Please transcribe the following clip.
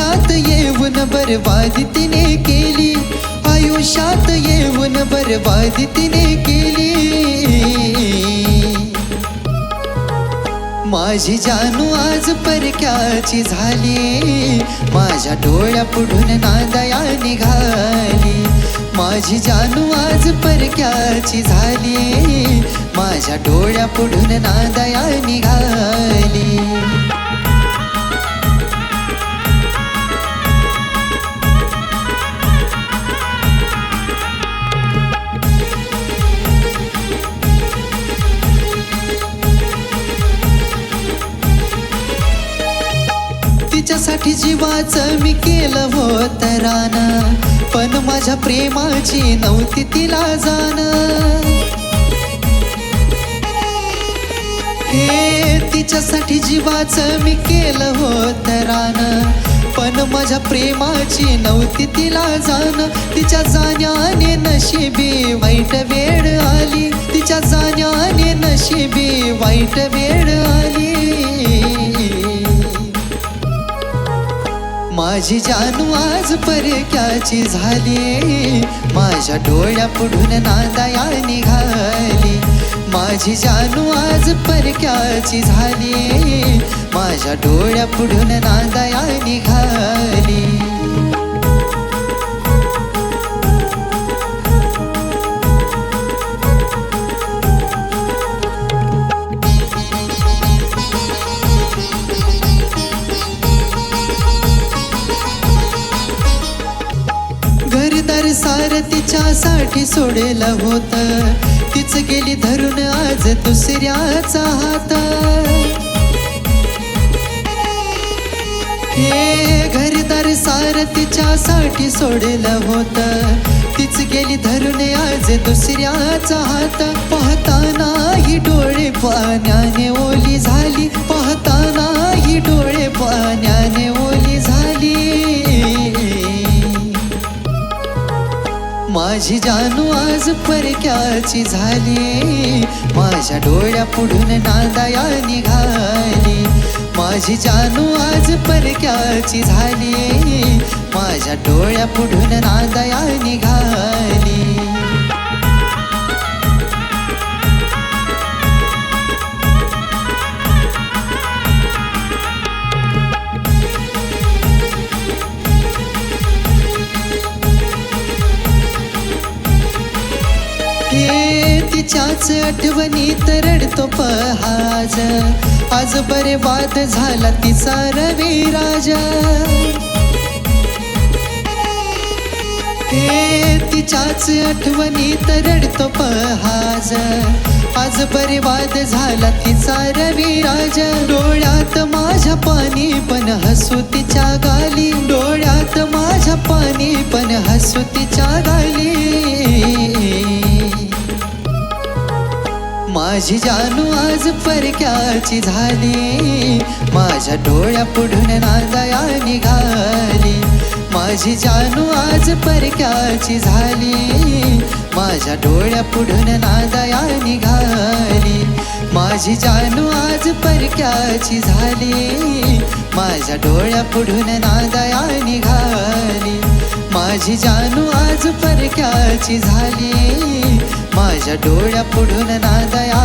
आयुष्यात येऊन बरबादी तिने केली. आयुष्यात येऊन बरबादी तिने केली. माझी जानू आज परक्याची झाली. माझ्या डोळ्या पुढून नादया निघाली. माझी जानू आज परक्याची झाली. माझ्या डोळ्या पुढून नादया निघाली. तुझ्यासाठी जीवाचं मी केलं होतं रान. पण माझ्या प्रेमाची नव्हती तिला जाण. हे तिच्यासाठी जीवाचं मी केलं होतं रान. पण माझ्या प्रेमाची नव्हती तिला जाण. तिच्या जाण्याने नशिबी वाईट वेळ आली. तिच्या जाण्याने नशिबी वाईट वेळ माझी जानू आज परक्याची झाली. माझ्या डोळ्या पुढून नादया निघाली. माझी जानू आज परक्याची झाली. माझ्या डोळ्या पुढून नादया निघाली. संसार तिच्यासाठी सोडेला होत. तीच गेली धरून आज दुसऱ्याचा हात. हे घरदार सार तिच्यासाठी सोडेलं होत. तीच गेली धरून आज दुसऱ्याचा हात. पाहताना ही डोळे पाण्याने ओली. माझी जानू आज परक्याची झाली. माझ्या डोळ्या पुढून नादया निघाली. माझी जानू आज परक्याची झाली. माझ्या डोळ्या पुढून नादया निघाली. त्याच्याच आठवणीत रडतो पहाज. आज बरे वाद झाला तिचा रवी राजा. हे तिच्याच आठवणीत रडतो पहाज. आज बरे वाद झाला तिचा रविराज डोळ्यात माझ्या पाणी पण हसू तिच्या गाली. डोळ्यात माझ्या पाणी पण हसू तिच्या गाली. माझी जानू आज परक्याची झाली. माझ्या डोळ्या पुढून नादया निघाली माझी जानू आज परक्याची झाली. माझ्या डोळ्या पुढून नादया निघाली माझी जानू आज परक्याची झाली. माझ्या डोळ्या पुढून नादया निघाली माझी जानू आज परक्याची झाली. माझ्या डोळ्या पुढून नादया